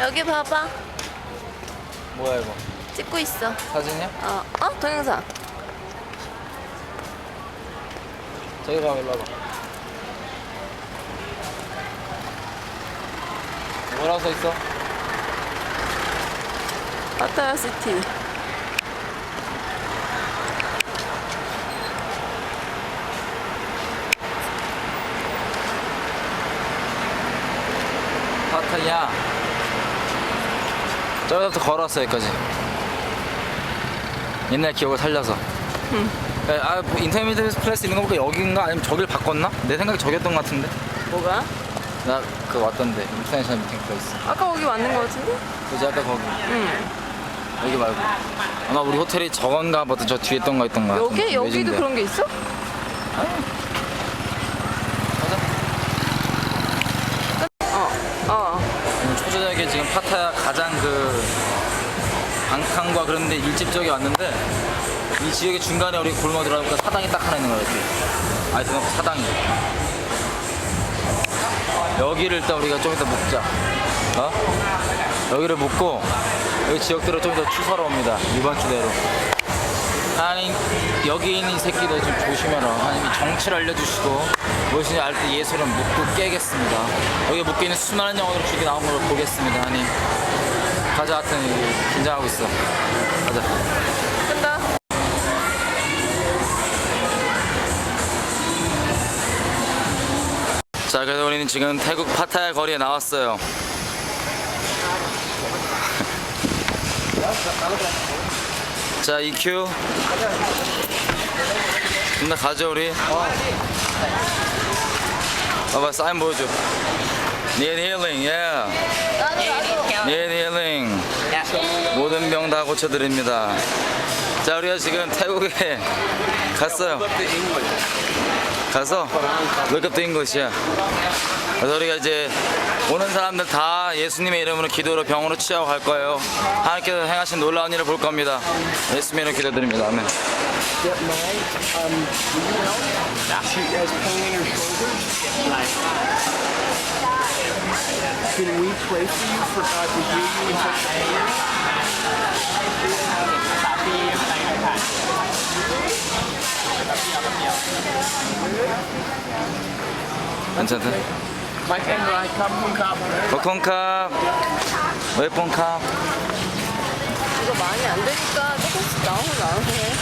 여기 봐봐. 뭐야 이거? 찍고 있어. 사진이야? 어, 어? 동영상. 저기 가 일로 와봐. 뭐라고 써 있어? 파타야 시티. 파타야. 저기부터 걸어왔어 여기까지. 옛날 기억을 살려서. 야, 아, 뭐 인터미디어트 플레이스 있는 거 보니까 여긴가 아니면 저길 바꿨나? 내 생각에 저기였던 것 같은데. 뭐가? 나 그거 왔던데 인터내셔널 미팅 플레이스. 아까 거기 맞는 거 같은데? 그지 아까 거기 응. 여기 말고. 아마 우리 호텔이 저건가 보다 저 뒤에 있던 거 있던 거. 여기? 여기도 그런 게 있어? 어, 어. 오늘 초저녁에 지금 파타야 가장 그 방칸과 그런 데 일집적이 왔는데 이 지역의 중간에 우리 골목 들어가니까 사당이 딱 하나 있는 이렇게. 아니 그 사당이. 여기를 일단 우리가 좀 이따 묵자. 어? 여기를 묵고 여기 지역대로 좀 이따 추서러 옵니다 이번 주대로 아니 여기 있는 이 새끼들 좀 조심해라. 하나님이 정치를 알려주시고 무엇인지 알 때 예수를 묻고 깨겠습니다. 여기 묶여 있는 수많은 영혼으로 주게 나온 걸 보겠습니다. 하나님 가자 하여튼. 긴장하고 있어. 가자. 자 그래서 우리는 지금 태국 파타야 거리에 나왔어요 자 EQ 나 가죠 우리 봐봐 사인 보여줘 Need healing, yeah. Need healing. 모든 병 다 고쳐드립니다. 자, 우리가 지금 태국에 갔어요. 가서 the English, yeah. 그래서 우리가 이제 오는 사람들 다 예수님의 이름으로 기도로 병으로 취하고 갈 거예요. 하나님께서 행하신 놀라운 일을 볼 겁니다. 예수님의 이름 기도드립니다. 아멘. Um, 버콘캅, 웨폰캅. 이거 많이 안 되니까 조금씩 나오면 나오네.